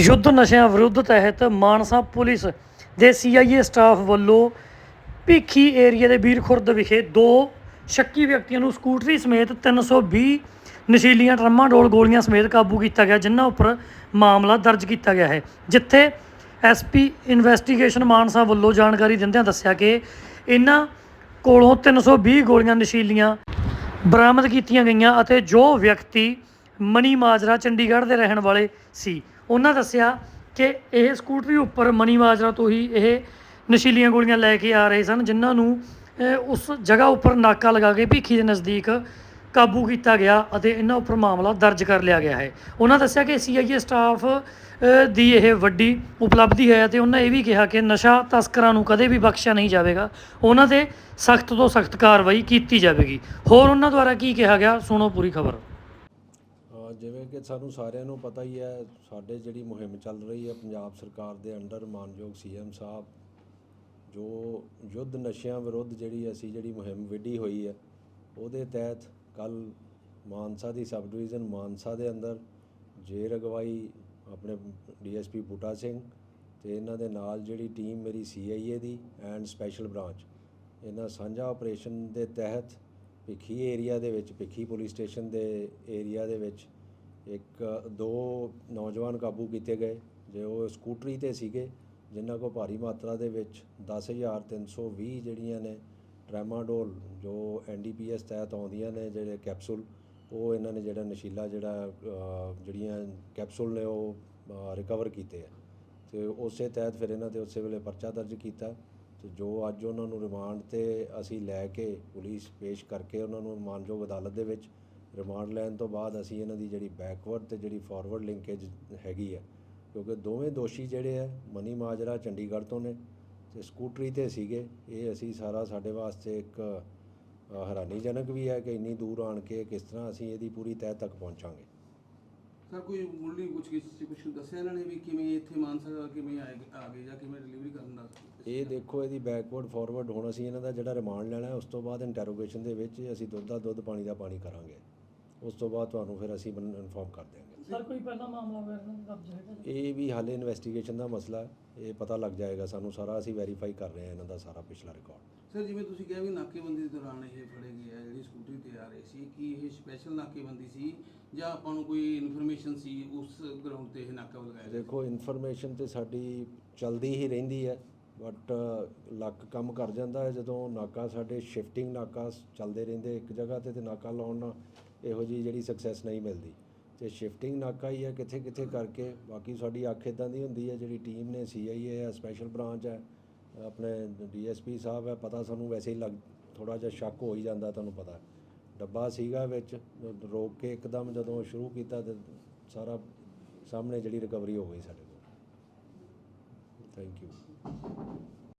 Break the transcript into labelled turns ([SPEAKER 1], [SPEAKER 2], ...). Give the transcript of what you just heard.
[SPEAKER 1] ਯੁੱਧ ਨਸ਼ਿਆਂ ਵਿਰੁੱਧ ਤਹਿਤ ਮਾਨਸਾ ਪੁਲਿਸ ਦੇ ਸੀਆਈਏ ਸਟਾਫ ਵੱਲੋਂ ਭੀਖੀ ਏਰੀਆ ਦੇ ਵੀਰ ਖੁਰਦ ਵਿਖੇ ਦੋ ਸ਼ੱਕੀ ਵਿਅਕਤੀਆਂ ਨੂੰ ਸਕੂਟਰੀ ਸਮੇਤ 320 ਨਸ਼ੀਲੀਆਂ ਟਰਮਾਂ ਡੋਲ ਗੋਲੀਆਂ ਸਮੇਤ ਕਾਬੂ ਕੀਤਾ ਗਿਆ, ਜਿਨ੍ਹਾਂ ਉੱਪਰ ਮਾਮਲਾ ਦਰਜ ਕੀਤਾ ਗਿਆ ਹੈ। ਜਿੱਥੇ ਐਸਪੀ ਇਨਵੈਸਟੀਗੇਸ਼ਨ ਮਾਨਸਾ ਵੱਲੋਂ ਜਾਣਕਾਰੀ ਦਿੰਦਿਆਂ ਦੱਸਿਆ ਕਿ ਇਹਨਾਂ ਕੋਲੋਂ 320 ਗੋਲੀਆਂ ਨਸ਼ੀਲੀਆਂ ਬਰਾਮਦ ਕੀਤੀਆਂ ਗਈਆਂ ਅਤੇ ਜੋ ਵਿਅਕਤੀ ਮਨੀ ਮਾਜਰਾ, ਚੰਡੀਗੜ੍ਹ ਦੇ ਰਹਿਣ ਵਾਲੇ ਸੀ। ਉਹਨਾਂ ਦੱਸਿਆ ਕਿ ਇਹ ਸਕੂਟਰੀ ਉੱਪਰ ਮਨੀ ਮਾਜਰਾ ਤੋਂ ਹੀ ਇਹ ਨਸ਼ੀਲੀਆਂ ਗੋਲੀਆਂ ਲੈ ਕੇ ਆ ਰਹੇ ਸਨ, ਜਿਨ੍ਹਾਂ ਨੂੰ ਉਸ ਜਗ੍ਹਾ ਉੱਪਰ ਨਾਕਾ ਲਗਾ ਕੇ ਭੀਖੀ ਦੇ ਨਜ਼ਦੀਕ ਕਾਬੂ ਕੀਤਾ ਗਿਆ ਅਤੇ ਇਹਨਾਂ ਉੱਪਰ ਮਾਮਲਾ ਦਰਜ ਕਰ ਲਿਆ ਗਿਆ ਹੈ। ਉਹਨਾਂ ਦੱਸਿਆ ਕਿ ਸੀਆਈਏ ਸਟਾਫ ਦੀ ਇਹ ਵੱਡੀ ਉਪਲਬਧੀ ਹੈ ਅਤੇ ਉਹਨਾਂ ਇਹ ਵੀ ਕਿਹਾ ਕਿ ਨਸ਼ਾ ਤਸਕਰਾਂ ਨੂੰ ਕਦੇ ਵੀ ਬਖਸ਼ਿਆ ਨਹੀਂ ਜਾਵੇਗਾ। ਉਹਨਾਂ ਤੇ ਸਖਤ ਤੋਂ ਸਖਤ ਕਾਰਵਾਈ ਕੀਤੀ ਜਾਵੇਗੀ। ਹੋਰ ਉਹਨਾਂ ਦੁਆਰਾ ਕੀ ਕਿਹਾ ਗਿਆ, ਸੁਣੋ ਪੂਰੀ ਖਬਰ।
[SPEAKER 2] ਜਿਵੇਂ ਕਿ ਸਾਨੂੰ ਸਾਰਿਆਂ ਨੂੰ ਪਤਾ ਹੀ ਹੈ, ਸਾਡੇ ਜਿਹੜੀ ਮੁਹਿੰਮ ਚੱਲ ਰਹੀ ਹੈ ਪੰਜਾਬ ਸਰਕਾਰ ਦੇ ਅੰਡਰ, ਮਾਨਯੋਗ ਸੀਐਮ ਸਾਹਿਬ, ਜੋ ਯੁੱਧ ਨਸ਼ਿਆਂ ਵਿਰੁੱਧ ਜਿਹੜੀ ਅਸੀਂ ਜਿਹੜੀ ਮੁਹਿੰਮ ਵਿੱਢੀ ਹੋਈ ਹੈ, ਉਹਦੇ ਤਹਿਤ ਕੱਲ ਮਾਨਸਾ ਦੀ ਸਬ ਡਿਵੀਜ਼ਨ ਮਾਨਸਾ ਦੇ ਅੰਦਰ ਜੇਰ ਅਗਵਾਈ ਆਪਣੇ ਡੀਐਸਪੀ ਬੂਟਾ ਸਿੰਘ ਤੇ ਇਹਨਾਂ ਦੇ ਨਾਲ ਜਿਹੜੀ ਟੀਮ ਮੇਰੀ ਸੀਆਈਏ ਦੀ ਐਂਡ ਸਪੈਸ਼ਲ ਬ੍ਰਾਂਚ, ਇਹਨਾਂ ਸਾਂਝਾ ਆਪਰੇਸ਼ਨ ਦੇ ਤਹਿਤ ਭਿੱਖੀ ਏਰੀਆ ਦੇ ਵਿੱਚ, ਭਿੱਖੀ ਪੁਲਿਸ ਸਟੇਸ਼ਨ ਦੇ ਏਰੀਆ ਦੇ ਵਿੱਚ ਇੱਕ, ਦੋ ਨੌਜਵਾਨ ਕਾਬੂ ਕੀਤੇ ਗਏ, ਜੇ ਉਹ ਸਕੂਟਰੀ ਤੇ ਸੀਗੇ, ਜਿਨ੍ਹਾਂ ਕੋ ਭਾਰੀ ਮਾਤਰਾ ਦੇ ਵਿੱਚ 10320 ਜਿਹੜੀਆਂ ਨੇ ਟ੍ਰੈਮਾਡੋਲ, ਜੋ ਐਨਡੀਪੀਐਸ ਤਹਿਤ ਆਉਂਦੀਆਂ ਨੇ ਜਿਹੜੇ ਕੈਪਸੂਲ, ਉਹ ਇਹਨਾਂ ਨੇ ਜਿਹੜਾ ਨਸ਼ੀਲਾ ਜਿਹੜਾ ਜਿਹੜੀਆਂ ਕੈਪਸੂਲ ਨੇ ਉਹ ਰਿਕਵਰ ਕੀਤੇ ਆ। ਤੇ ਉਸੇ ਤਹਿਤ ਫਿਰ ਇਹਨਾਂ ਤੇ ਉਸੇ ਵੇਲੇ ਪਰਚਾ ਦਰਜ ਕੀਤਾ। ਤੇ ਜੋ ਅੱਜ ਉਹਨਾਂ ਨੂੰ ਰਿਮਾਂਡ ਤੇ ਅਸੀਂ ਲੈ ਕੇ ਪੁਲਿਸ ਪੇਸ਼ ਕਰਕੇ ਉਹਨਾਂ ਨੂੰ ਮਾਨਯੋਗ ਅਦਾਲਤ ਦੇ ਵਿੱਚ ਰਿਮਾਂਡ ਲੈਣ ਤੋਂ ਬਾਅਦ ਅਸੀਂ ਇਹਨਾਂ ਦੀ ਜਿਹੜੀ ਬੈਕਵਰਡ ਤੇ ਜਿਹੜੀ ਫਾਰਵਰਡ ਲਿੰਕੇਜ ਹੈਗੀ ਹੈ ਕਿਉਂਕਿ ਦੋਵੇਂ ਦੋਸ਼ੀ ਜਿਹੜੇ ਆ ਮਨੀ ਮਾਜਰਾ ਚੰਡੀਗੜ੍ਹ ਤੋਂ ਨੇ ਤੇ ਸਕੂਟਰੀ ਤੇ ਸੀਗੇ ਇਹ ਅਸੀਂ ਸਾਰਾ ਸਾਡੇ ਵਾਸਤੇ ਇੱਕ ਹੈਰਾਨੀਜਨਕ ਵੀ ਹੈ ਕਿ ਇੰਨੀ ਦੂਰ ਆਣ ਕੇ ਕਿਸ ਤਰ੍ਹਾਂ ਅਸੀਂ ਇਹਦੀ ਪੂਰੀ ਤਹਿ ਤੱਕ ਪਹੁੰਚਾਂਗੇ।
[SPEAKER 3] ਸਰ ਕੋਈ ਮੁੱਢਲੀ ਕੁਝ ਕਿਸੇ ਕੁਝ ਦੱਸਿਆ ਇਹਨਾਂ ਨੇ ਵੀ ਕਿਵੇਂ ਇੱਥੇ ਮਾਨਸਾ ਕਿਵੇਂ ਆ ਗਏ ਜਾਂ ਕਿਵੇਂ ਡਿਲੀਵਰੀ ਕਰਨ ਦਾ
[SPEAKER 2] ਇਹ ਦੇਖੋ ਇਹਦੀ ਬੈਕਵਰਡ ਫਾਰਵਰਡ ਹੁਣ ਅਸੀਂ ਇਹਨਾਂ ਦਾ ਜਿਹੜਾ ਰਿਮਾਂਡ ਲੈਣਾ ਹੈ ਉਸ ਤੋਂ ਬਾਅਦ ਇੰਟਰੋਗੇਸ਼ਨ ਦੇ ਵਿੱਚ ਅਸੀਂ ਦੁੱਧ ਦਾ ਦੁੱਧ ਪਾਣੀ ਦਾ ਪਾਣੀ ਕਰਾਂਗੇ। ਉਸ ਤੋਂ ਬਾਅਦ ਤੁਹਾਨੂੰ ਫਿਰ ਅਸੀਂ ਇਨਫੋਰਮ ਕਰ ਦਿਆਂਗੇ।
[SPEAKER 1] ਸਰ ਕੋਈ ਪਹਿਲਾ ਮਾਮਲਾ ਵਗੈਰਾ ਦਰਜ ਹੈਗਾ
[SPEAKER 2] ਇਹ ਵੀ ਹਾਲੇ ਇਨਵੈਸਟੀਗੇਸ਼ਨ ਦਾ ਮਸਲਾ ਹੈ। ਇਹ ਪਤਾ ਲੱਗ ਜਾਏਗਾ ਸਾਨੂੰ ਸਾਰਾ। ਅਸੀਂ ਵੈਰੀਫਾਈ ਕਰ ਰਹੇ ਹਾਂ ਇਹਨਾਂ ਦਾ ਸਾਰਾ ਪਿਛਲਾ ਰਿਕਾਰਡ
[SPEAKER 3] ਸਰ ਜਿਵੇਂ ਤੁਸੀਂ ਕਿਹਾ ਵੀ ਨਾਕੇਬੰਦੀ ਦੇ ਦੌਰਾਨ ਇਹ ਫੜੇ ਗਏ ਆ ਜਿਹੜੀ ਸਕੂਟਰੀ ਤੇ ਆ ਰਹੇ ਸੀ ਕੀ ਇਹ ਸਪੈਸ਼ਲ ਨਾਕੇਬੰਦੀ ਸੀ ਜਾਂ ਆਪਾਂ ਨੂੰ ਕੋਈ ਇਨਫੋਰਮੇਸ਼ਨ ਸੀ ਉਸ ਗਰਾਊਂਡ ਤੇ ਇਹ ਨਾਕਾ ਲਗਾਇਆ?
[SPEAKER 2] ਦੇਖੋ ਇਨਫੋਰਮੇਸ਼ਨ ਤੇ ਸਾਡੀ ਚਲਦੀ ਹੀ ਰਹਿੰਦੀ ਹੈ। ਬਟ ਲੱਕ uh, ਕੰਮ ਕਰ ਜਾਂਦਾ ਹੈ ਜਦੋਂ ਨਾਕਾ ਸਾਡੇ ਸ਼ਿਫਟਿੰਗ ਨਾਕਾ ਚੱਲਦੇ ਰਹਿੰਦੇ ਇੱਕ ਜਗ੍ਹਾ ਤੇ ਤੇ ਨਾਕਾ ਲਾਉਣ ਨਾਲ ਇਹੋ ਜੀ ਜਿਹੜੀ ਸਕਸੈਸ ਨਹੀਂ ਮਿਲਦੀ। ਤੇ ਸ਼ਿਫਟਿੰਗ ਨਾਕਾ ਹੀ ਹੈ ਕਿੱਥੇ ਕਿੱਥੇ ਕਰਕੇ ਬਾਕੀ ਸਾਡੀ ਅੱਖ ਇਦਾਂ ਦੀ ਹੁੰਦੀ ਹੈ ਜਿਹੜੀ ਟੀਮ ਨੇ ਸੀਆਈਏ ਹੈ ਸਪੈਸ਼ਲ ਬ੍ਰਾਂਚ ਹੈ, ਆਪਣੇ ਡੀਐਸਪੀ ਸਾਹਿਬ ਹੈ, ਪਤਾ ਸਾਨੂੰ ਵੈਸੇ ਹੀ ਲੱਗ ਥੋੜਾ ਜਿਹਾ ਸ਼ੱਕ ਹੋ ਹੀ ਜਾਂਦਾ ਤੁਹਾਨੂੰ ਪਤਾ। ਡੱਬਾ ਸੀਗਾ ਵਿੱਚ, ਰੋਕ ਕੇ ਇੱਕਦਮ ਜਦੋਂ ਸ਼ੁਰੂ ਕੀਤਾ ਤੇ ਸਾਰਾ ਸਾਹਮਣੇ ਜਿਹੜੀ ਰਿਕਵਰੀ ਹੋ ਗਈ ਸਾਡੇ Thank you.